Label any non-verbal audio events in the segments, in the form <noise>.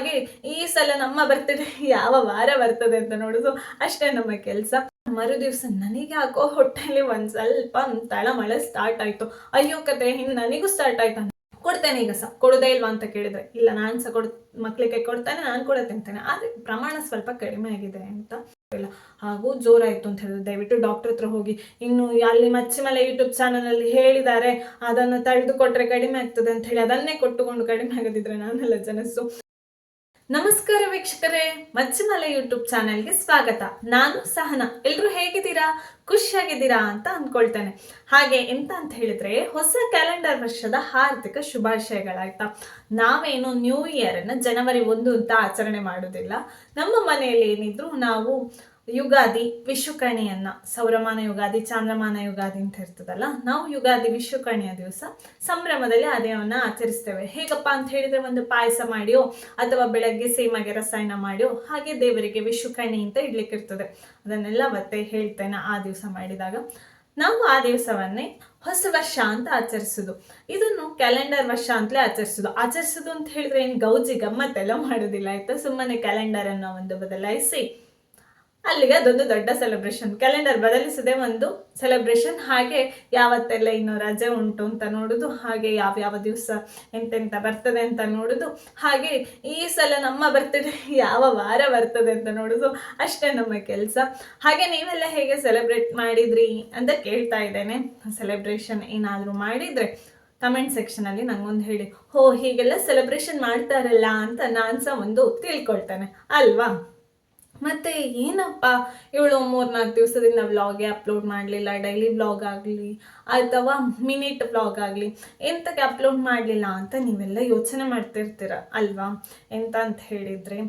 ಹಾಗೆ ಈ ಸಲ ನಮ್ಮ ಬರ್ತಡೇ ಯಾವ ವಾರ ಬರ್ತದೆ ಅಂತ ನೋಡುದು ಅಷ್ಟೇ ನಮ್ಮ ಕೆಲಸ. ಮರು ನನಗೆ ಹಾಕೋ ಹೊಟ್ಟೆಲಿ ಒಂದ್ ಸ್ವಲ್ಪ ತಳಮಳ ಸ್ಟಾರ್ಟ್ ಆಯ್ತು. ಅಯ್ಯೋ ಕತೆ ಹಿಂಗ್ ನನಗೂ ಸ್ಟಾರ್ಟ್ ಆಯ್ತು? ಕೊಡ್ತೇನೆ ಈಗ ಸಹ ಕೊಡೋದೇ ಇಲ್ವಾ ಅಂತ ಕೇಳಿದ್ರೆ. ಇಲ್ಲ, ನಾನು ಸಹ ಕೊಡ್, ಮಕ್ಳಿಗೆ ಕೊಡ್ತೇನೆ, ನಾನು ಕೂಡ ತಿಂತೇನೆ. ಆದ್ರೆ ಪ್ರಮಾಣ ಸ್ವಲ್ಪ ಕಡಿಮೆ ಆಗಿದೆ ಅಂತ ಇಲ್ಲ. ಹಾಗೂ ಜೋರಾಯ್ತು ಅಂತ ಹೇಳಿದ್ರು ದಯವಿಟ್ಟು ಡಾಕ್ಟರ್ ಹತ್ರ ಹೋಗಿ. ಇನ್ನು ಅಲ್ಲಿ ಮಚ್ಚಿಮಲೆ ಯೂಟ್ಯೂಬ್ ಚಾನಲ್ ಅಲ್ಲಿ ಹೇಳಿದ್ದಾರೆ. ಅದನ್ನು ತಡೆದು ಕೊಟ್ರೆ ಕಡಿಮೆ ಆಗ್ತದೆ ಅಂತ ಹೇಳಿ ಅದನ್ನೇ ಕೊಟ್ಟುಕೊಂಡು ಕಡಿಮೆ ಆಗದಿದ್ರೆ ನಾನೆಲ್ಲ ಜನಸ್ಸು. ನಮಸ್ಕಾರ ವೀಕ್ಷಕರೇ ಮಜ್ಜಿಮಲೆ ಯೂಟ್ಯೂಬ್ ಚಾನೆಲ್ಗೆ ಸ್ವಾಗತ. ನಾನು ಸಹನ. ಎಲ್ಲರೂ ಹೇಗಿದ್ದೀರಾ? ಖುಷಿಯಾಗಿದ್ದೀರಾ ಅಂತ ಅಂದ್ಕೊಳ್ತೇನೆ. ಹಾಗೆ ಎಂತ ಅಂತ ಹೇಳಿದ್ರೆ, ಹೊಸ ಕ್ಯಾಲೆಂಡರ್ ವರ್ಷದ ಹಾರ್ದಿಕ ಶುಭಾಶಯಗಳಾಯ್ತಾ. ನಾವೇನು ನ್ಯೂ ಇಯರ್ ಅನ್ನ ಜನವರಿ ಒಂದು ಅಂತ ಆಚರಣೆ ಮಾಡೋದಿಲ್ಲ. ನಮ್ಮ ಮನೆಯಲ್ಲಿ ಏನಿದ್ರು ನಾವು ಯುಗಾದಿ ವಿಶ್ವಕರ್ಣಿಯನ್ನ, ಸೌರಮಾನ ಯುಗಾದಿ, ಚಾಂದ್ರಮಾನ ಯುಗಾದಿ ಅಂತ ಇರ್ತದಲ್ಲ, ನಾವು ಯುಗಾದಿ ವಿಶ್ವಕರ್ಣಿಯ ದಿವಸ ಸಂಭ್ರಮದಲ್ಲಿ ಅದೇವನ್ನ ಆಚರಿಸ್ತೇವೆ. ಹೇಗಪ್ಪ ಅಂತ ಹೇಳಿದ್ರೆ ಒಂದು ಪಾಯಸ ಮಾಡಿಯೋ ಅಥವಾ ಬೆಳಗ್ಗೆ ಸೇಮಗೆ ರಸಾಯನ ಮಾಡಿಯೋ ಹಾಗೆ ದೇವರಿಗೆ ವಿಶ್ವಕರ್ಣಿ ಅಂತ ಇಡ್ಲಿಕ್ಕೆ ಇರ್ತದೆ. ಅದನ್ನೆಲ್ಲ ಮತ್ತೆ ಹೇಳ್ತೇನೆ ಆ ದಿವಸ ಮಾಡಿದಾಗ. ನಾವು ಆ ದಿವಸವನ್ನೇ ಹೊಸ ವರ್ಷ ಅಂತ ಆಚರಿಸುದು. ಇದನ್ನು ಕ್ಯಾಲೆಂಡರ್ ವರ್ಷ ಅಂತಲೇ ಆಚರಿಸುದು. ಆಚರಿಸುದು ಅಂತ ಹೇಳಿದ್ರೆ ಏನು ಗೌಜಿ ಗಮ್ಮತ್ತೆಲ್ಲ ಮಾಡೋದಿಲ್ಲ, ಆಯ್ತಾ? ಸುಮ್ಮನೆ ಕ್ಯಾಲೆಂಡರ್ ಅನ್ನ ಒಂದು ಬದಲಾಯಿಸಿ ಅಲ್ಲಿಗೆ ಅದೊಂದು ದೊಡ್ಡ ಸೆಲೆಬ್ರೇಷನ್ ಕ್ಯಾಲೆಂಡರ್ ಬದಲಿಸದೆ ಒಂದು ಸೆಲೆಬ್ರೇಷನ್ ಹಾಗೆ ಯಾವತ್ತೆಲ್ಲ ಇನ್ನು ರಜೆ ಉಂಟು ಅಂತ ನೋಡುದು, ಹಾಗೆ ಯಾವ ಯಾವ ದಿವಸ ಎಂತೆಂತ ಬರ್ತದೆ ಅಂತ ನೋಡುದು, ಹಾಗೆ ಈ ಸಲ ನಮ್ಮ ಬರ್ತಡೇ ಯಾವ ವಾರ ಬರ್ತದೆ ಅಂತ ನೋಡುದು, ಅಷ್ಟೇ ನಮ್ಮ ಕೆಲಸ. ಹಾಗೆ ನೀವೆಲ್ಲ ಹೇಗೆ ಸೆಲೆಬ್ರೇಟ್ ಮಾಡಿದ್ರಿ ಅಂತ ಕೇಳ್ತಾ ಇದ್ದೇನೆ. ಸೆಲೆಬ್ರೇಷನ್ ಏನಾದರೂ ಮಾಡಿದ್ರೆ ಕಮೆಂಟ್ ಸೆಕ್ಷನಲ್ಲಿ ನಂಗೊಂದು ಹೇಳಿ. ಹೋ ಹೀಗೆಲ್ಲ ಸೆಲೆಬ್ರೇಷನ್ ಮಾಡ್ತಾರಲ್ಲ ಅಂತ ನಾನು ಸಹ ಒಂದು ತಿಳ್ಕೊಳ್ತೇನೆ. ಅಲ್ವಾ? ಮತ್ತೆ ಏನಪ್ಪ? ಇವಳು ಮೂರ್ನಾಲ್ಕು ದಿವಸದಿಂದ ವ್ಲಾಗೆ ಅಪ್ಲೋಡ್ ಮಾಡಲಿಲ್ಲ ಡೈಲಿ ವ್ಲಾಗ್ ಆಗಲಿ ಅಥವಾ ಮಿನಿಟ್ ವ್ಲಾಗ್ ಆಗಲಿ. ಎಂತಕ್ಕೆ ಅಪ್ಲೋಡ್ ಮಾಡಲಿಲ್ಲ ಅಂತ ನೀವೆಲ್ಲ ಯೋಚನೆ ಮಾಡ್ತಿರ್ತೀರ, ಅಲ್ವಾ? ಎಂತ ಅಂತ ಹೇಳಿದರೆ,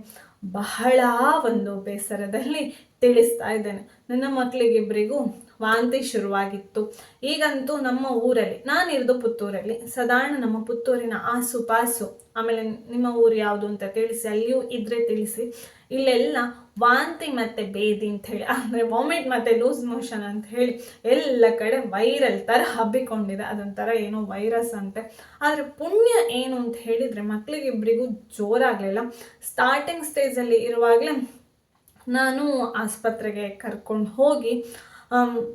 ಬಹಳ ಒಂದು ಬೇಸರದಲ್ಲಿ ತಿಳಿಸ್ತಾ ಇದ್ದೇನೆ. ನನ್ನ ಮಕ್ಕಳಿಗಿಬ್ಬರಿಗೂ ವಾಂತಿ ಶುರುವಾಗಿತ್ತು. ಈಗಂತೂ ನಮ್ಮ ಊರಲ್ಲಿ ನಾನಿರೋದು ಪುತ್ತೂರಲ್ಲಿ ಸಾಧಾರಣ ನಮ್ಮ ಪುತ್ತೂರಿನ ಆಸು ಪಾಸು. ಆಮೇಲೆ ನಿಮ್ಮ ಊರು ಯಾವುದು ಅಂತ ತಿಳಿಸಿ, ಅಲ್ಲಿಯೂ ಇದ್ರೆ ತಿಳಿಸಿ. ಇಲ್ಲೆಲ್ಲ ವಾಂತಿ ಮತ್ತೆ ಬೇದಿ ಅಂತ ಹೇಳಿ, ಅಂದ್ರೆ ವಾಮಿಟ್ ಮತ್ತೆ ಲೂಸ್ ಮೋಷನ್ ಅಂತ ಹೇಳಿ, ಎಲ್ಲ ಕಡೆ ವೈರಲ್ ಥರ ಹಬ್ಬಿಕೊಂಡಿದೆ. ಅದೊಂಥರ ಏನೋ ವೈರಸ್ ಅಂತೆ. ಆದರೆ ಪುಣ್ಯ ಏನು ಅಂತ ಹೇಳಿದರೆ ಮಕ್ಕಳಿಗಿಬ್ಬರಿಗೂ ಜೋರಾಗಲಿಲ್ಲ. ಸ್ಟಾರ್ಟಿಂಗ್ ಸ್ಟೇಜಲ್ಲಿ ಇರುವಾಗಲೇ ನಾನು ಆಸ್ಪತ್ರೆಗೆ ಕರ್ಕೊಂಡು ಹೋಗಿ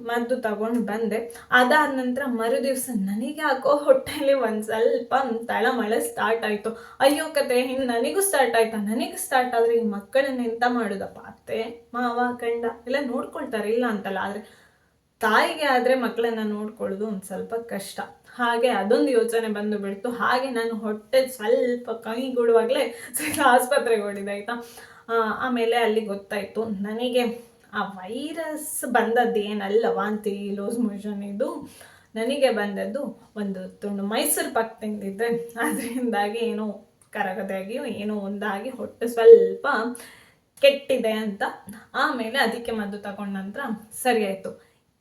ಮದ್ದು ತಗೊಂಡು ಬಂದೆ. ಅದಾದ ನಂತರ ಮರು ದಿವಸ ನನಗೆ ಹಾಕೋ ಹೊಟ್ಟೆಯಲ್ಲಿ ಒಂದು ಸ್ವಲ್ಪ ತಳಮಳೆ ಸ್ಟಾರ್ಟ್ ಆಯಿತು. ಅಯ್ಯೋ ಕತೆ ಹಿಂಗೆ ನನಗೂ ಸ್ಟಾರ್ಟ್ ಆಯ್ತಾ? ನನಗೆ ಸ್ಟಾರ್ಟ್ ಆದರೆ ಈ ಮಕ್ಕಳನ್ನ ಎಂತ ಮಾಡೋದಪ್ಪ? ಅತ್ತೆ, ಮಾವ, ಗಂಡ ಎಲ್ಲ ನೋಡ್ಕೊಳ್ತಾರೆ, ಇಲ್ಲ ಅಂತಲ್ಲ. ಆದರೆ ತಾಯಿಗೆ ಆದರೆ ಮಕ್ಕಳನ್ನ ನೋಡ್ಕೊಳ್ಳೋದು ಒಂದು ಸ್ವಲ್ಪ ಕಷ್ಟ. ಹಾಗೆ ಅದೊಂದು ಯೋಚನೆ ಬಂದು ಬಿಡ್ತು. ಹಾಗೆ ನಾನು ಹೊಟ್ಟೆ ಸ್ವಲ್ಪ ಕೈಗೂಡುವಾಗಲೇ <laughs> ಆಸ್ಪತ್ರೆಗೆ ಓಡಿದೆ, ಆಯಿತಾ? ಆಮೇಲೆ ಅಲ್ಲಿ ಗೊತ್ತಾಯಿತು. ನನಗೆ ಆ ವೈರಸ್ ಬಂದದ್ದು ಅಂತ ವಾಂತಿ ಲೂಸ್ ಮೋಷನ್ ಇದು ನನಗೆ ಬಂದದ್ದು ಒಂದು ತುಂಡು ಮೈಸೂರು ಪಾಕ್ ತಿಂದಿದ್ದೆ. ಅದರಿಂದಾಗಿ ಏನೋ ಕರಗದಾಗಿ ಏನೋ ಒಂದಾಗಿ ಹೊಟ್ಟೆ ಸ್ವಲ್ಪ ಕೆಟ್ಟಿದೆ ಅಂತ. ಆಮೇಲೆ ಅದಕ್ಕೆ ಮದ್ದು ತಗೊಂಡ ನಂತರ ಸರಿ ಆಯಿತು.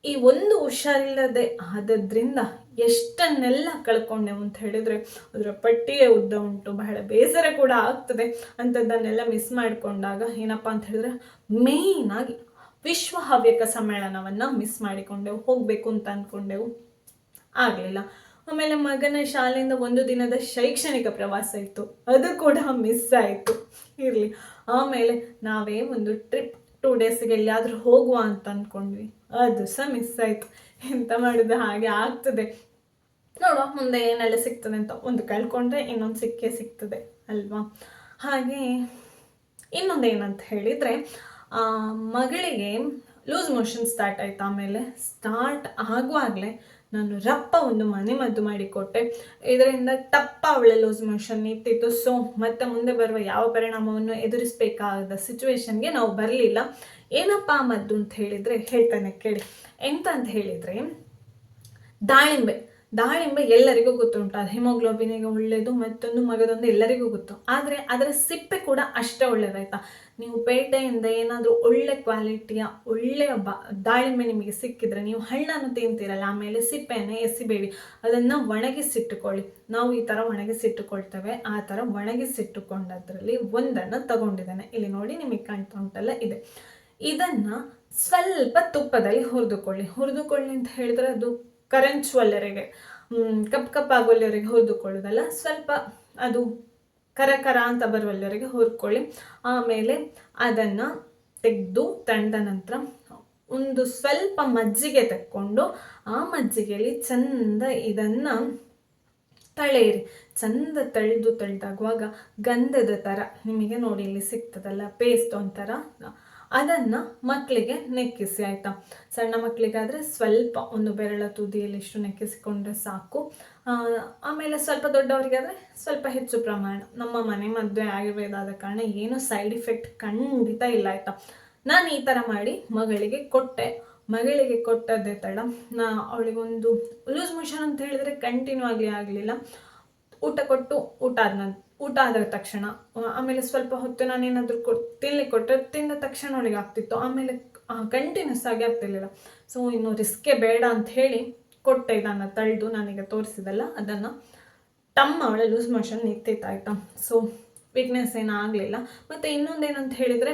ಈ ಒಂದು ಹುಷಾರಿಲ್ಲದೆ ಆದದ್ರಿಂದ ಎಷ್ಟನ್ನೆಲ್ಲ ಕಳ್ಕೊಂಡೆ ಅಂತ ಹೇಳಿದ್ರೆ ಅದರ ಪಟ್ಟಿಯೇ ಉದ್ದ ಉಂಟು. ಬಹಳ ಬೇಸರ ಕೂಡ ಆಗ್ತದೆ. ಅಂಥದ್ದನ್ನೆಲ್ಲ ಮಿಸ್ ಮಾಡಿಕೊಂಡಾಗ ಏನಪ್ಪ ಅಂತ ಹೇಳಿದ್ರೆ ಮೇಯ್ನಾಗಿ ವಿಶ್ವ ಹವ್ಯಕ ಸಮ್ಮೇಳನವನ್ನು ಮಿಸ್ ಮಾಡಿಕೊಂಡೆವು, ಹೋಗಬೇಕು ಅಂತ ಅಂದ್ಕೊಂಡೆವು ಆಗಲಿಲ್ಲ. ಆಮೇಲೆ ಮಗನ ಶಾಲೆಯಿಂದ ಒಂದು ದಿನದ ಶೈಕ್ಷಣಿಕ ಪ್ರವಾಸ ಇತ್ತು. ಅದು ಕೂಡ ಮಿಸ್ ಆಯಿತು. ಇರಲಿ. ಆಮೇಲೆ ನಾವೇ ಒಂದು ಟ್ರಿಪ್ ಟೂ ಡೇಸ್ಗೆ ಎಲ್ಲಿಯಾದರೂ ಹೋಗುವ ಅಂತ ಅಂದ್ಕೊಂಡ್ವಿ ಅದು ಸಹ ಮಿಸ್ ಆಯಿತು. ಎಂತ ಮಾಡಿದ್ರೆ ಹಾಗೆ ಆಗ್ತದೆ. ನೋಡುವ, ಮುಂದೆ ಏನೆಲ್ಲ ಸಿಗ್ತದೆ ಅಂತ ಒಂದು ಕಳ್ಕೊಂಡ್ರೆ ಇನ್ನೊಂದು ಸಿಕ್ಕೇ ಸಿಗ್ತದೆ, ಅಲ್ವಾ? ಹಾಗೆ ಇನ್ನೊಂದು ಏನಂತ ಹೇಳಿದರೆ ಮಗಳಿಗೆ ಲೂಸ್ ಮೋಷನ್ ಸ್ಟಾರ್ಟ್ ಆಯ್ತು. ಆಮೇಲೆ ಸ್ಟಾರ್ಟ್ ಆಗುವಾಗಲೇ ನಾನು ರಪ್ಪ ಒಂದು ಮನೆ ಮದ್ದು ಮಾಡಿಕೊಟ್ಟೆ. ಇದರಿಂದ ತಪ್ಪ ಅವಳೆ ಲೂಸ್ ಮೋಷನ್ ನಿಂತಿತ್ತು ಸೊ ಮತ್ತೆ ಮುಂದೆ ಬರುವ ಯಾವ ಪರಿಣಾಮವನ್ನು ಎದುರಿಸಬೇಕಾದ ಸಿಚುವೇಶನ್ಗೆ ನಾವು ಬರಲಿಲ್ಲ. ಏನಪ್ಪ ಮದ್ದು ಅಂತ ಹೇಳಿದರೆ ಹೇಳ್ತಾನೆ ಕೇಳಿ. ಎಂತ ಅಂತ ಹೇಳಿದರೆ ದಾಳಿಂಬೆ. ದಾಳಿಂಬೆ ಎಲ್ಲರಿಗೂ ಗೊತ್ತುಂಟು ಅದು ಹಿಮೋಗ್ಲೋಬಿನಿಗೆ ಒಳ್ಳೆಯದು ಮತ್ತೊಂದು ಮಗದೊಂದು ಎಲ್ಲರಿಗೂ ಗೊತ್ತು. ಆದರೆ ಅದರ ಸಿಪ್ಪೆ ಕೂಡ ಅಷ್ಟೇ ಒಳ್ಳೆಯದಾಯ್ತಾ ನೀವು ಪೇಟೆಯಿಂದ ಏನಾದರೂ ಒಳ್ಳೆ ಕ್ವಾಲಿಟಿಯ ಒಳ್ಳೆಯ ಬಾ, ದಾಳಿಂಬೆ ನಿಮಗೆ ಸಿಕ್ಕಿದ್ರೆ ನೀವು ಹಣ್ಣನ್ನು ತಿಂತೀರಲ್ಲ, ಆಮೇಲೆ ಸಿಪ್ಪೆಯನ್ನು ಎಸಿಬೇಡಿ. ಅದನ್ನು ಒಣಗಿಸಿಟ್ಟುಕೊಳ್ಳಿ. ನಾವು ಈ ಥರ ಒಣಗಿಸಿಟ್ಟುಕೊಳ್ತೇವೆ. ಆ ಥರ ಒಣಗಿಸಿಟ್ಟುಕೊಂಡದ್ರಲ್ಲಿ ಒಂದನ್ನು ತಗೊಂಡಿದ್ದೇನೆ. ಇಲ್ಲಿ ನೋಡಿ ನಿಮಗೆ ಕಾಣ್ತಾ ಉಂಟಲ್ಲ ಇದೆ. ಇದನ್ನು ಸ್ವಲ್ಪ ತುಪ್ಪದಲ್ಲಿ ಹುರಿದುಕೊಳ್ಳಿ. ಹುರಿದುಕೊಳ್ಳಿ ಅಂತ ಹೇಳಿದ್ರೆ ಅದು ಕರಂಚುವಲ್ಲರಿಗೆ ಕಪ್ ಕಪ್ ಆಗೋಲ್ಲರಿಗೆ ಹುರಿದುಕೊಳ್ಳೋದಲ್ಲ ಸ್ವಲ್ಪ ಅದು ಕರ ಕರ ಅಂತ ಬರುವಲ್ಲರಿಗೆ ಹುರ್ಕೊಳ್ಳಿ ಆಮೇಲೆ ಅದನ್ನು ತೆಗೆದು ತಂದ ನಂತರ ಒಂದು ಸ್ವಲ್ಪ ಮಜ್ಜಿಗೆ ತಕ್ಕೊಂಡು ಆ ಮಜ್ಜಿಗೆಯಲ್ಲಿ ಚಂದ ಇದನ್ನು ತಳೆಯಿರಿ. ಚಂದ ತಳೆದು ತಳೆದಾಗುವಾಗ ಗಂಧದ ಥರ ನಿಮಗೆ ನೋಡಿ ಇಲ್ಲಿ ಸಿಗ್ತದಲ್ಲ ಪೇಸ್ಟ್ ಒಂಥರ ಅದನ್ನು ಮಕ್ಕಳಿಗೆ ನೆಕ್ಕಿಸಿ, ಆಯಿತಾ? ಸಣ್ಣ ಮಕ್ಕಳಿಗಾದರೆ ಸ್ವಲ್ಪ ಒಂದು ಬೆರಳ ತುದಿಯಲ್ಲಿ ಇಷ್ಟು ನೆಕ್ಕಿಸಿಕೊಂಡ್ರೆ ಸಾಕು. ಆಮೇಲೆ ಸ್ವಲ್ಪ ದೊಡ್ಡವರಿಗಾದರೆ ಸ್ವಲ್ಪ ಹೆಚ್ಚು ಪ್ರಮಾಣ. ನಮ್ಮ ಮನೆ ಮದುವೆ ಆಯುರ್ವೇದ ಆದ ಕಾರಣ ಏನು ಸೈಡ್ ಇಫೆಕ್ಟ್ ಖಂಡಿತ ಇಲ್ಲ, ಆಯಿತಾ? ನಾನು ಈ ಥರ ಮಾಡಿ ಮಗಳಿಗೆ ಕೊಟ್ಟೆ. ಮಗಳಿಗೆ ಕೊಟ್ಟದ್ದೇ ತಡ. ನಾ ಅವಳಿಗೊಂದು ಲೂಸ್ ಮೋಷನ್ ಅಂತ ಹೇಳಿದ್ರೆ ಕಂಟಿನ್ಯೂ ಆಗಲಿ ಆಗಲಿಲ್ಲ. ಊಟ ಕೊಟ್ಟು ಊಟ ಆದ ಊಟ ಆದ ತಕ್ಷಣ. ಆಮೇಲೆ ಸ್ವಲ್ಪ ಹೊತ್ತು ನಾನೇನಾದರೂ ಕೊ ತಿನ್ಲಿಕ್ಕೆ ಕೊಟ್ಟರೆ ತಿಂದ ತಕ್ಷಣ ಅವಳಿಗೆ ಆಗ್ತಿತ್ತು. ಆಮೇಲೆ ಕಂಟಿನ್ಯೂಸ್ ಆಗಿ ಆಗ್ತಿರ್ಲಿಲ್ಲ. ಸೊ ಇನ್ನು ರಿಸ್ಕೇ ಬೇಡ ಅಂತ ಹೇಳಿ ಕೊಟ್ಟೆ ಇದನ್ನು ತಳೆದು ನನಗೆ ತೋರಿಸಿದಲ್ಲ, ಅದನ್ನು ತಮ್ಮ ಅವಳ ಲೂಸ್ ಮೋಷನ್ ನಿಂತಿತ್ತು, ಆಯಿತಾ? ಸೊ ವೀಕ್ನೆಸ್ ಏನೂ ಆಗಲಿಲ್ಲ. ಮತ್ತು ಇನ್ನೊಂದೇನಂತ ಹೇಳಿದರೆ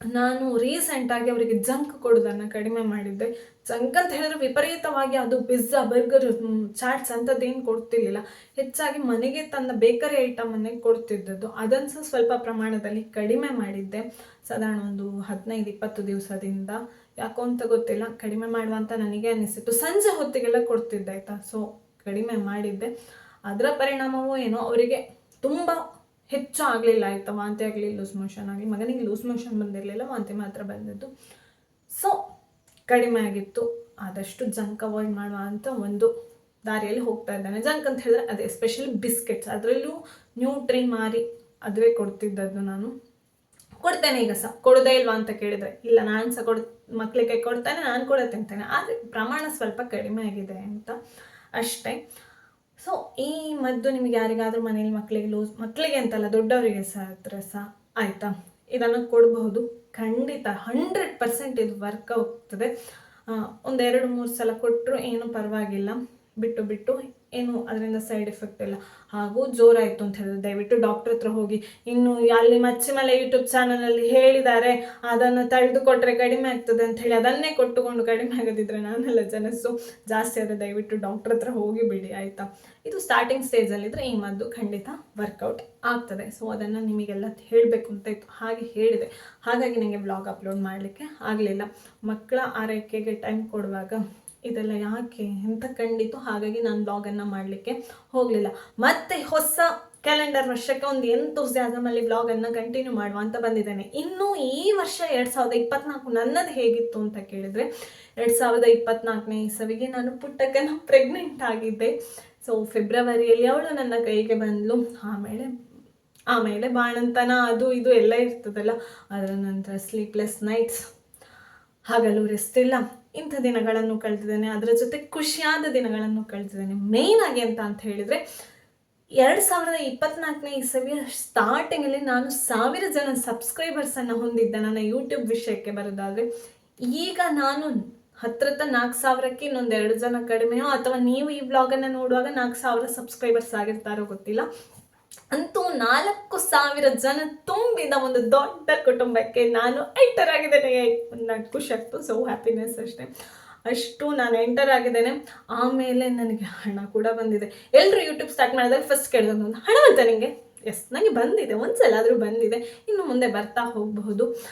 ನಾನು ರೀಸೆಂಟಾಗಿ ಅವರಿಗೆ ಜಂಕ್ ಕೊಡೋದನ್ನು ಕಡಿಮೆ ಮಾಡಿದ್ದೆ. ಜಂಕ್ ಅಂತ ಹೇಳಿದ್ರೆ ವಿಪರೀತವಾಗಿ ಅದು ಪಿಜ್ಜಾ ಬರ್ಗರ್ ಚಾಟ್ಸ್ ಅಂಥದ್ದೇನು ಕೊಡ್ತಿರ್ಲಿಲ್ಲ. ಹೆಚ್ಚಾಗಿ ಮನೆಗೆ ತಂದ ಬೇಕರಿ ಐಟಮನ್ನೇ ಕೊಡ್ತಿದ್ದದ್ದು. ಅದನ್ನು ಸಹ ಸ್ವಲ್ಪ ಪ್ರಮಾಣದಲ್ಲಿ ಕಡಿಮೆ ಮಾಡಿದ್ದೆ. ಸಾಧಾರಣ ಒಂದು ಹದಿನೈದು, ಇಪ್ಪತ್ತು ದಿವಸದಿಂದ. ಯಾಕೋ ಅಂತ ಗೊತ್ತಿಲ್ಲ. ಕಡಿಮೆ ಮಾಡುವಂತ ನನಗೆ ಅನಿಸಿತ್ತು. ಸಂಜೆ ಹೊತ್ತಿಗೆಲ್ಲ ಕೊಡ್ತಿದ್ದೆ ಆಯಿತಾ? ಸೊ ಕಡಿಮೆ ಮಾಡಿದ್ದೆ. ಅದರ ಪರಿಣಾಮವೂ ಏನೋ ಅವರಿಗೆ ತುಂಬ ಹೆಚ್ಚು ಆಗಲಿಲ್ಲ ಆಯಿತಾ? ವಾಂತಿ ಆಗಲಿ ಲೂಸ್ ಮೋಷನ್ ಆಗಲಿ. ಮಗನಿಗೆ ಲೂಸ್ ಮೋಷನ್ ಬಂದಿರಲಿಲ್ಲ, ವಾಂತಿ ಮಾತ್ರ ಬಂದಿದ್ದು. ಸೊ ಕಡಿಮೆ ಆಗಿತ್ತು. ಆದಷ್ಟು ಜಂಕ್ ಅವಾಯ್ಡ್ ಮಾಡುವ ಅಂತ ಒಂದು ದಾರಿಯಲ್ಲಿ ಹೋಗ್ತಾ ಇದ್ದಾನೆ. ಜಂಕ್ ಅಂತ ಹೇಳಿದ್ರೆ ಅದೇ ಎಸ್ಪೆಷಲಿ ಬಿಸ್ಕೆಟ್ಸ್ ಅದರಲ್ಲೂ ನ್ಯೂಟ್ರಿ ಮಾರಿ ಅದುವೇ ಕೊಡ್ತಿದ್ದದ್ದು ನಾನು. ಕೊಡ್ತೇನೆ ಈಗ ಸಹ ಕೊಡೋದೇ ಇಲ್ವಾ ಅಂತ ಕೇಳಿದರೆ, ಇಲ್ಲ, ನಾನು ಸಹ ಕೊಡ್ ಮಕ್ಕಳಿಗೆ ಕೊಡ್ತಾನೆ, ನಾನು ಕೂಡ ತಿಂತೇನೆ. ಆದರೆ ಪ್ರಮಾಣ ಸ್ವಲ್ಪ ಕಡಿಮೆ ಆಗಿದೆ ಅಂತ ಅಷ್ಟೇ. ಸೊ ಈ ಮದ್ದು ನಿಮಗೆ ಯಾರಿಗಾದರೂ ಮನೇಲಿ ಮಕ್ಕಳಿಗೆ ಲೂಸ್ ಮಕ್ಕಳಿಗೆ ಅಂತಲ್ಲ, ದೊಡ್ಡವರಿಗೆ ಸಹ ಹತ್ರ ಸಹ ಆಯಿತಾ? ಇದನ್ನು ಕೊಡಬಹುದು. ಖಂಡಿತ ಹಂಡ್ರೆಡ್ ಪರ್ಸೆಂಟ್ ಇದು ವರ್ಕ್ ಆಗ್ತದೆ ಒಂದೆರಡು ಮೂರು ಸಲ ಕೊಟ್ಟರು ಏನು ಪರವಾಗಿಲ್ಲ. ಬಿಟ್ಟು ಬಿಟ್ಟು ಏನು ಅದರಿಂದ ಸೈಡ್ ಎಫೆಕ್ಟ್ ಇಲ್ಲ ಹಾಗೂ ಜೋರಾಯಿತು ಅಂತ ಹೇಳಿದ್ರೆ. ದಯವಿಟ್ಟು ಡಾಕ್ಟರ್ ಹತ್ರ ಹೋಗಿ, ಇನ್ನು ಅಲ್ಲಿ ಮಚ್ಚಿಮಲೆ ಯೂಟ್ಯೂಬ್ ಚಾನಲಲ್ಲಿ ಹೇಳಿದ್ದಾರೆ, ಅದನ್ನು ತಳೆದು ಕೊಟ್ಟರೆ ಕಡಿಮೆ ಆಗ್ತದೆ ಅಂತ ಹೇಳಿ, ಅದನ್ನೇ ಕೊಟ್ಟುಕೊಂಡು ಕಡಿಮೆ ಆಗದಿದ್ರೆ ನಾನೆಲ್ಲ ಜನಸ್ಸು ಜಾಸ್ತಿ ಆದರೆ ದಯವಿಟ್ಟು ಡಾಕ್ಟರ್ ಹತ್ರ ಹೋಗಿ ಬಿಡಿ, ಆಯಿತಾ? ಇದು ಸ್ಟಾರ್ಟಿಂಗ್ ಸ್ಟೇಜಲ್ಲಿದ್ದರೆ ಈ ಮದ್ದು ಖಂಡಿತ ವರ್ಕೌಟ್ ಆಗ್ತದೆ. ಸೊ ಅದನ್ನು ನಿಮಗೆಲ್ಲ ಹೇಳಬೇಕು ಅಂತ ಇತ್ತು. ಹಾಗೆ ಹೇಳಿದೆ. ಹಾಗಾಗಿ ನನಗೆ ಬ್ಲಾಗ್ ಅಪ್ಲೋಡ್ ಮಾಡಲಿಕ್ಕೆ ಆಗಲಿಲ್ಲ. ಮಕ್ಕಳ ಆರೈಕೆಗೆ ಟೈಮ್ ಕೊಡುವಾಗ ಇದೆಲ್ಲ ಯಾಕೆ? ಅಂತ ಕಂಡಿತು? ಹಾಗಾಗಿ ನಾನು ಬ್ಲಾಗನ್ನು ಮಾಡಲಿಕ್ಕೆ ಹೋಗಲಿಲ್ಲ. ಮತ್ತೆ ಹೊಸ ಕ್ಯಾಲೆಂಡರ್ ವರ್ಷಕ್ಕೆ ಒಂದು ಎಂತೂಸ್ಯಾಸಮಲ್ಲಿ ಬ್ಲಾಗನ್ನು ಕಂಟಿನ್ಯೂ ಮಾಡುವ ಅಂತ ಬಂದಿದ್ದೇನೆ. ಇನ್ನು ಈ ವರ್ಷ ಎರಡು ಸಾವಿರದ ಇಪ್ಪತ್ನಾಲ್ಕು ನನ್ನದು ಹೇಗಿತ್ತು ಅಂತ ಕೇಳಿದರೆ, ಎರಡು ಸಾವಿರದ ಇಪ್ಪತ್ನಾಲ್ಕನೇ ಇಸವಿಗೆ ನಾನು ಪುಟ್ಟಕ್ಕನ ಪ್ರೆಗ್ನೆಂಟ್ ಆಗಿದ್ದೆ. ಸೊ ಫೆಬ್ರವರಿಯಲ್ಲಿ ಅವಳು ನನ್ನ ಕೈಗೆ ಬಂದಳು ಆಮೇಲೆ ಆಮೇಲೆ ಬಾಣಂತನ ಅದು ಇದು ಎಲ್ಲ ಇರ್ತದಲ್ಲ, ಅದರ ನಂತರ ಸ್ಲೀಪ್ಲೆಸ್ ನೈಟ್ಸ್ ಹಾಗಲ್ಲೂ ರೆಸ್ಟ್ ಇಲ್ಲ. ಇಂಥ ದಿನಗಳನ್ನು ಕಳೆದಿದ್ದೇನೆ, ಅದರ ಜೊತೆ ಖುಷಿಯಾದ ದಿನಗಳನ್ನು ಕಳೆದಿದ್ದೇನೆ. ಮೇಯ್ನ್ ಆಗಿ ಅಂತ ಅಂತ ಹೇಳಿದರೆ, ಎರಡು ಸಾವಿರದ ಇಪ್ಪತ್ನಾಲ್ಕನೇ ಇಸವಿಯ ಸ್ಟಾರ್ಟಿಂಗಲ್ಲಿ ನಾನು ಸಾವಿರ ಜನ ಸಬ್ಸ್ಕ್ರೈಬರ್ಸನ್ನು ಹೊಂದಿದ್ದೆ ನನ್ನ ಯೂಟ್ಯೂಬ್ ವಿಷಯಕ್ಕೆ ಬರೋದಾದರೆ. ಈಗ ನಾನು ಹತ್ರತ್ರ ಹತ್ರ ನಾಲ್ಕು ಸಾವಿರಕ್ಕೆ ಇನ್ನೊಂದು ಎರಡು ಜನ ಕಡಿಮೆಯೋ, ಅಥವಾ ನೀವು ಈ ಬ್ಲಾಗನ್ನು ನೋಡುವಾಗ ನಾಲ್ಕು ಸಾವಿರ ಸಬ್ಸ್ಕ್ರೈಬರ್ಸ್ ಆಗಿರ್ತಾರೋ ಗೊತ್ತಿಲ್ಲ. ಅಂತೂ ನಾಲ್ಕು ಸಾವಿರ ಜನ ತುಂಬಿದ ಒಂದು ದೊಡ್ಡ ಕುಟುಂಬಕ್ಕೆ ನಾನು ಎಂಟರ್ ಆಗಿದ್ದೇನೆ. ನಾನು ಖುಷಿ ಆಗ್ತು. ಸೊ ಹ್ಯಾಪಿನೆಸ್ ಅಷ್ಟೇ. ಅಷ್ಟು ನಾನು ಎಂಟರ್ ಆಗಿದ್ದೇನೆ. ಆಮೇಲೆ ನನಗೆ ಹಣ ಕೂಡ ಬಂದಿದೆ. ಎಲ್ಲರೂ ಯೂಟ್ಯೂಬ್ ಸ್ಟಾರ್ಟ್ ಮಾಡಿದಾಗ ಫಸ್ಟ್ ಕೇಳಿದ್ರು ಹಣ ಅಂತ ನಿಮಗೆ ಎಸ್ ನನಗೆ ಬಂದಿದೆ. ಒಂದ್ಸಲ ಆದರೂ ಬಂದಿದೆ. ಇನ್ನು ಮುಂದೆ ಬರ್ತಾ ಹೋಗಬಹುದು.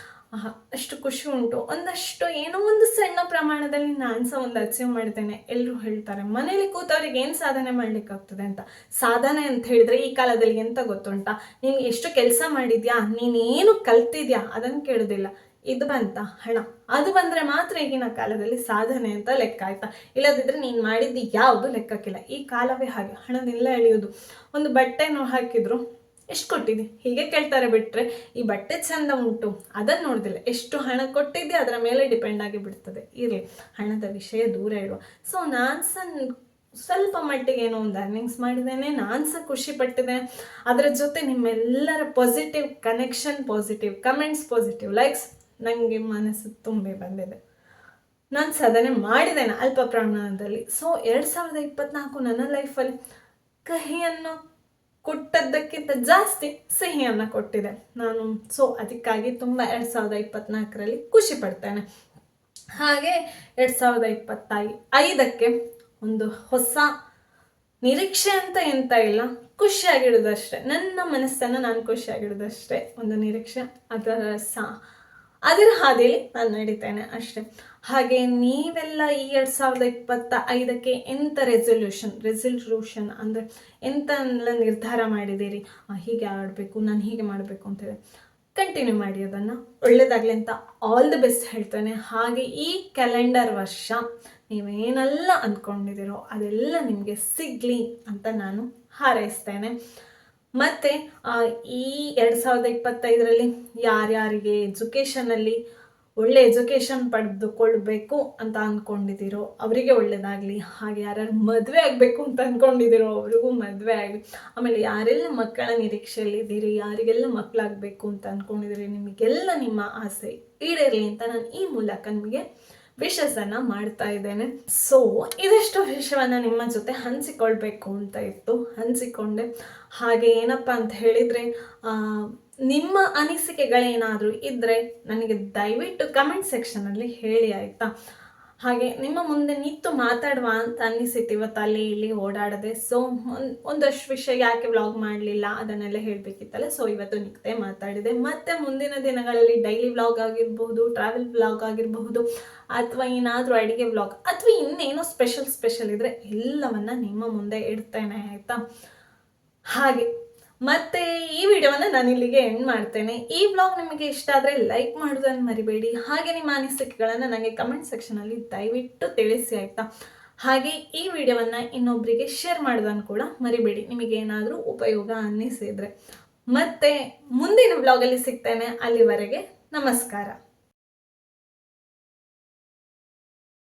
ಅಷ್ಟು ಖುಷಿ ಉಂಟು. ಒಂದಷ್ಟು ಏನೋ ಒಂದು ಸಣ್ಣ ಪ್ರಮಾಣದಲ್ಲಿ ನಾನು ಸಹ ಒಂದು ಅಚೀವ್ ಮಾಡಿದ್ದೇನೆ ಎಲ್ಲರೂ ಹೇಳ್ತಾರೆ, ಮನೇಲಿ ಕೂತವ್ರಿಗೆ ಏನು ಸಾಧನೆ ಮಾಡ್ಲಿಕ್ಕಾಗ್ತದೆ ಅಂತ. ಸಾಧನೆ ಅಂತ ಹೇಳಿದ್ರೆ ಈ ಕಾಲದಲ್ಲಿ ಎಂತ ಗೊತ್ತುಂಟಾ? ನೀನು ಎಷ್ಟು ಕೆಲಸ ಮಾಡಿದ್ಯಾ? ನೀನೇನು ಕಲ್ತಿದ್ಯಾ? ಅದನ್ನು ಕೇಳೋದಿಲ್ಲ. ಇದು ಬಂತ ಹಣ. ಅದು ಬಂದರೆ ಮಾತ್ರ ಈಗಿನ ಕಾಲದಲ್ಲಿ ಸಾಧನೆ ಅಂತ ಲೆಕ್ಕ ಆಯ್ತಾ? ಇಲ್ಲದಿದ್ದರೆ ನೀನು ಮಾಡಿದ್ದು ಯಾವುದು ಲೆಕ್ಕಕ್ಕಿಲ್ಲ. ಈ ಕಾಲವೇ ಹಾಗೆ. ಹಣದಿಂದ ಎಳೆಯೋದು. ಒಂದು ಬಟ್ಟೆನೋ ಹಾಕಿದ್ರು. ಎಷ್ಟು ಕೊಟ್ಟಿದ್ದೆ? ಹೀಗೆ ಕೇಳ್ತಾರೆ ಬಿಟ್ಟರೆ ಈ ಬಟ್ಟೆ ಚಂದ ಉಂಟು ಅದನ್ನು ನೋಡೋದಿಲ್ಲ. ಎಷ್ಟು ಹಣ ಕೊಟ್ಟಿದ್ದೆ, ಅದರ ಮೇಲೆ ಡಿಪೆಂಡ್ ಆಗಿ ಬಿಡ್ತದೆ. ಇರಲಿ, ಹಣದ ವಿಷಯ ದೂರ ಇಡುವ. ಸೊ ನಾನು ಸಹ ಸ್ವಲ್ಪ ಮಟ್ಟಿಗೆ ಏನೋ ಒಂದು ಅರ್ನಿಂಗ್ಸ್ ಮಾಡಿದ್ದೇನೆ ನಾನು ಸಹ ಖುಷಿ ಪಟ್ಟಿದ್ದೇನೆ. ಅದರ ಜೊತೆ ನಿಮ್ಮೆಲ್ಲರ positive connection positive comments positive likes ನನಗೆ ಮನಸ್ಸು ತುಂಬಿ ಬಂದಿದೆ. ನಾನು ಸಾಧನೆ ಮಾಡಿದ್ದೇನೆ ಅಲ್ಪ ಪ್ರಮಾಣದಲ್ಲಿ ಸೊ ಎರಡು ಸಾವಿರದ ಇಪ್ಪತ್ನಾಲ್ಕು ನನ್ನ ಲೈಫಲ್ಲಿ ಕಹಿಯನ್ನು ಕೊಟ್ಟದ್ದಕ್ಕಿಂತ ಜಾಸ್ತಿ ಸಿಹಿಯನ್ನು ಕೊಟ್ಟಿದೆ. ನಾನು ಸೊ ಅದಕ್ಕಾಗಿ ತುಂಬ ಎರಡು ಸಾವಿರದ ಇಪ್ಪತ್ನಾಲ್ಕರಲ್ಲಿ ಖುಷಿ ಪಡ್ತೇನೆ. ಹಾಗೆ ಎರಡು ಸಾವಿರದ ಇಪ್ಪತ್ತೈ, ಐದಕ್ಕೆ ಒಂದು ಹೊಸ ನಿರೀಕ್ಷೆ ಅಂತ ಎಂತ ಇಲ್ಲ. ಖುಷಿಯಾಗಿಡೋದಷ್ಟೇ. ನನ್ನ ಮನಸ್ಸನ್ನು ನಾನು ಖುಷಿಯಾಗಿಡೋದಷ್ಟೇ ಒಂದು ನಿರೀಕ್ಷೆ. ಅದರ ಸಾ ಅದರ ಹಾದಿಯಲ್ಲಿ ನಾನು ನಡೀತೇನೆ ಅಷ್ಟೇ. ಹಾಗೆ ನೀವೆಲ್ಲ ಈ ಎರಡು ಸಾವಿರದ ಇಪ್ಪತ್ತ ಐದಕ್ಕೆ ಎಂಥ ರೆಸೊಲ್ಯೂಷನ್ ರೆಸೊಲ್ಯೂಷನ್ ಅಂದರೆ ಎಂತೆಲ್ಲ ನಿರ್ಧಾರ ಮಾಡಿದ್ದೀರಿ? ಹೀಗೆ ಆಡಬೇಕು, ನಾನು ಹೀಗೆ ಮಾಡಬೇಕು ಅಂತೇಳಿ. ಕಂಟಿನ್ಯೂ ಮಾಡಿ ಅದನ್ನು. ಒಳ್ಳೇದಾಗಲಿ ಅಂತ ಆಲ್ ದಿ ಬೆಸ್ಟ್ ಹೇಳ್ತೇನೆ. ಹಾಗೆ ಈ ಕ್ಯಾಲೆಂಡರ್ ವರ್ಷ ನೀವೇನೆಲ್ಲ ಅಂದ್ಕೊಂಡಿದ್ದೀರೋ ಅದೆಲ್ಲ ನಿಮಗೆ ಸಿಗಲಿ ಅಂತ ನಾನು ಹಾರೈಸ್ತೇನೆ. ಮತ್ತು ಈ ಎರಡು ಸಾವಿರದ ಇಪ್ಪತ್ತೈದರಲ್ಲಿ ಯಾರ್ಯಾರಿಗೆ ಎಜುಕೇಷನಲ್ಲಿ ಒಳ್ಳೆ ಎಜುಕೇಷನ್ ಪಡೆದುಕೊಳ್ಬೇಕು ಅಂತ ಅಂದ್ಕೊಂಡಿದ್ದೀರೋ ಅವರಿಗೆ ಒಳ್ಳೆಯದಾಗಲಿ ಹಾಗೆ ಯಾರ್ಯಾರು ಮದುವೆ ಆಗಬೇಕು ಅಂತ ಅಂದ್ಕೊಂಡಿದ್ದೀರೋ ಅವರಿಗೂ ಮದುವೆ ಆಗಲಿ. ಆಮೇಲೆ ಯಾರೆಲ್ಲ ಮಕ್ಕಳ ನಿರೀಕ್ಷೆಯಲ್ಲಿದ್ದೀರಿ, ಯಾರಿಗೆಲ್ಲ ಮಕ್ಕಳಾಗಬೇಕು ಅಂತ ಅಂದ್ಕೊಂಡಿದ್ದೀರಿ ನಿಮಗೆಲ್ಲ ನಿಮ್ಮ ಆಸೆ ಈಡೇರಲಿ ಅಂತ ನಾನು ಈ ಮೂಲಕ ನಿಮಗೆ ವಿಶಸನ್ನು ಮಾಡ್ತಾ ಇದ್ದೇನೆ. ಸೊ ಇದಿಷ್ಟು ವಿಷಯವನ್ನು ನಿಮ್ಮ ಜೊತೆ ಹಂಚಿಕೊಳ್ಬೇಕು ಅಂತ ಇತ್ತು. ಹಂಚಿಕೊಂಡೆ. ಹಾಗೆ ಏನಪ್ಪ ಅಂತ ಹೇಳಿದರೆ ನಿಮ್ಮ ಅನಿಸಿಕೆಗಳೇನಾದರೂ ಇದ್ದರೆ ನನಗೆ ದಯವಿಟ್ಟು ಕಮೆಂಟ್ ಸೆಕ್ಷನಲ್ಲಿ ಹೇಳಿ, ಆಯಿತಾ? ಹಾಗೆ ನಿಮ್ಮ ಮುಂದೆ ನಿಂತು ಮಾತಾಡುವ ಅಂತ ಅನ್ನಿಸಿತ್ತು ಇವತ್ತು ಅಲ್ಲಿ ಇಲ್ಲಿ ಓಡಾಡದೆ. ಸೊ ಒಂದಷ್ಟು ವಿಷಯ ಯಾಕೆ ವ್ಲಾಗ್ ಮಾಡಲಿಲ್ಲ ಅದನ್ನೆಲ್ಲ ಹೇಳಬೇಕಿತ್ತಲ್ಲ. ಸೊ ಇವತ್ತು ನಿಕ್ತೆ ಮಾತಾಡಿದೆ. ಮತ್ತೆ ಮುಂದಿನ ದಿನಗಳಲ್ಲಿ ಡೈಲಿ ವ್ಲಾಗ್ ಆಗಿರಬಹುದು ಟ್ರಾವೆಲ್ ವ್ಲಾಗ್ ಆಗಿರಬಹುದು, ಅಥವಾ ಏನಾದರೂ ಅಡುಗೆ ವ್ಲಾಗ್ ಅಥವಾ ಇನ್ನೇನೋ ಸ್ಪೆಷಲ್ ಸ್ಪೆಷಲ್ ಇದ್ದರೆ ಎಲ್ಲವನ್ನ ನಿಮ್ಮ ಮುಂದೆ ಇಡ್ತೇನೆ, ಆಯಿತಾ? ಹಾಗೆ. ಮತ್ತೆ ಈ ವಿಡಿಯೋವನ್ನು ನಾನು ಇಲ್ಲಿಗೆ ಎಂಡ್ ಮಾಡ್ತೇನೆ. ಈ ಬ್ಲಾಗ್ ನಿಮಗೆ ಇಷ್ಟ ಆದರೆ ಲೈಕ್ ಮಾಡೋದನ್ನು ಮರಿಬೇಡಿ. ಹಾಗೆ ನಿಮ್ಮ ಅನಿಸಿಕೆಗಳನ್ನು ನನಗೆ ಕಮೆಂಟ್ ಸೆಕ್ಷನಲ್ಲಿ ದಯವಿಟ್ಟು ತಿಳಿಸಿ, ಆಯಿತಾ? ಹಾಗೆ ಈ ವಿಡಿಯೋವನ್ನು ಇನ್ನೊಬ್ಬರಿಗೆ ಶೇರ್ ಮಾಡೋದನ್ನು ಕೂಡ ಮರಿಬೇಡಿ. ನಿಮಗೆ ಏನಾದರೂ ಉಪಯೋಗ ಅನ್ನಿಸಿದರೆ. ಮತ್ತೆ ಮುಂದಿನ ಬ್ಲಾಗಲ್ಲಿ ಸಿಗ್ತೇನೆ. ಅಲ್ಲಿವರೆಗೆ ನಮಸ್ಕಾರ.